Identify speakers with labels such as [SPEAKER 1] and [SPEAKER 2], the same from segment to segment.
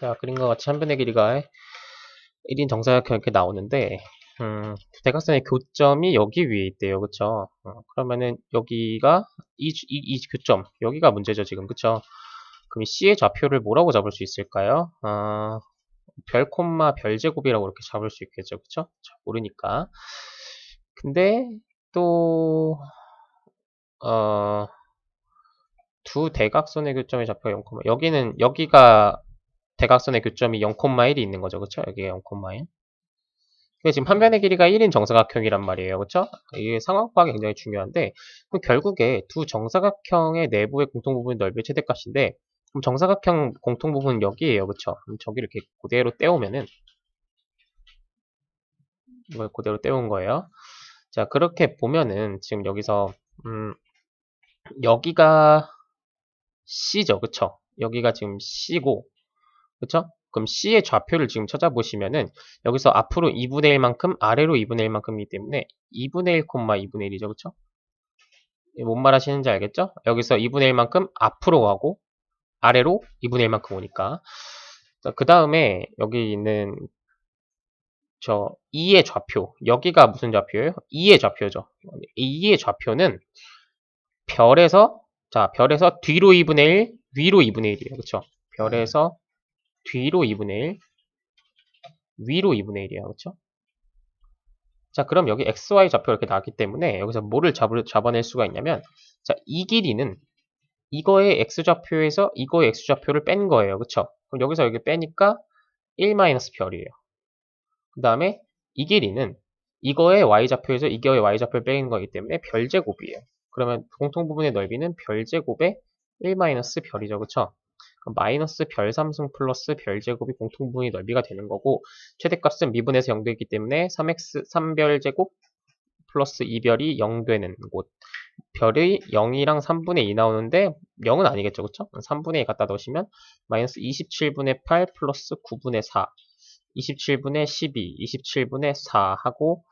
[SPEAKER 1] 자, 그림과 같이 한 변의 길이가 1인 정사각형 이렇게 나오는데, 음, 대각선의 교점이 여기 위에 있대요. 그쵸? 어, 그러면은 여기가 이, 이, 이 교점, 여기가 문제죠, 지금. 그쵸? 그럼 이 C의 좌표를 뭐라고 잡을 수 있을까요? 어, 별, 콤마, 별 제곱이라고 이렇게 잡을 수 있겠죠. 그쵸? 잘 모르니까. 근데, 또, 어, 두 대각선의 교점의 좌표가 0, 여기는, 여기가 대각선의 교점이 0,1이 있는 거죠. 그쵸? 여기가 0,1. 이게 지금 한 변의 길이가 1인 정사각형이란 말이에요. 그쵸? 이게 상황 파악이 굉장히 중요한데, 그럼 결국에 두 정사각형의 내부의 공통 부분 넓이의 최대값인데, 그럼 정사각형 공통 부분 여기에요. 그쵸? 그럼 저기를 이렇게 그대로 떼오면은, 이걸 그대로 떼온 거예요. 자, 그렇게 보면은, 지금 여기서, 음, 여기가 C죠. 그쵸? 여기가 지금 C고, 그쵸? 그럼 C의 좌표를 지금 찾아보시면은 여기서 앞으로 2분의 1만큼 아래로 2분의 1만큼이기 때문에 2분의 1, 2분의 1이죠. 그쵸? 뭔 말하시는지 알겠죠? 여기서 2분의 1만큼 앞으로 가고 아래로 2분의 1만큼 오니까 그 다음에 여기 있는 저 2의 좌표 여기가 무슨 좌표예요? 2의 좌표죠. 2의 좌표는 별에서 자 별에서 뒤로 2분의 1 위로 2분의 1이에요. 그쵸? 별에서 뒤로 2분의 1, 위로 2분의 1이야. 그쵸? 자, 그럼 여기 xy 좌표가 이렇게 나왔기 때문에 여기서 뭐를 잡을, 잡아낼 수가 있냐면 자, 이 길이는 이거의 x좌표에서 이거의 x좌표를 뺀 거예요. 그쵸? 그럼 여기서 여기 빼니까 1-별이에요. 그 다음에 이 길이는 이거의 y좌표에서 이거의 y좌표를 빼는 거기 때문에 별제곱이에요. 그러면 공통 부분의 넓이는 별제곱의 1-별이죠. 그쵸? 마이너스 별 3승 플러스 별 제곱이 공통부분의 넓이가 되는 거고 최대값은 미분에서 0되기 때문에 3x 3별 제곱 플러스 2별이 0 되는 곳. 별이 0이랑 3분의 2 나오는데 0은 아니겠죠 그쵸? 3분의 2 갖다 넣으시면 마이너스 27분의 8 플러스 9분의 4 27분의 12 27분의 4 하고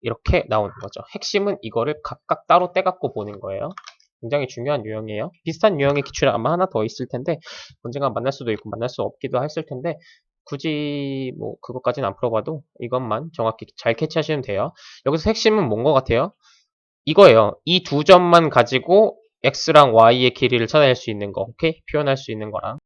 [SPEAKER 1] 이렇게 나오는 거죠. 핵심은 이거를 각각 따로 떼갖고 보는 거예요 굉장히 중요한 유형이에요. 비슷한 유형의 기출이 아마 하나 더 있을 텐데 언젠가 만날 수도 있고 만날 수 없기도 했을 텐데 굳이 뭐 그것까지는 안 풀어봐도 이것만 정확히 잘 캐치하시면 돼요. 여기서 핵심은 뭔 것 같아요? 이거예요. 이 두 점만 가지고 x랑 y의 길이를 찾아낼 수 있는 거, 오케이? 표현할 수 있는 거랑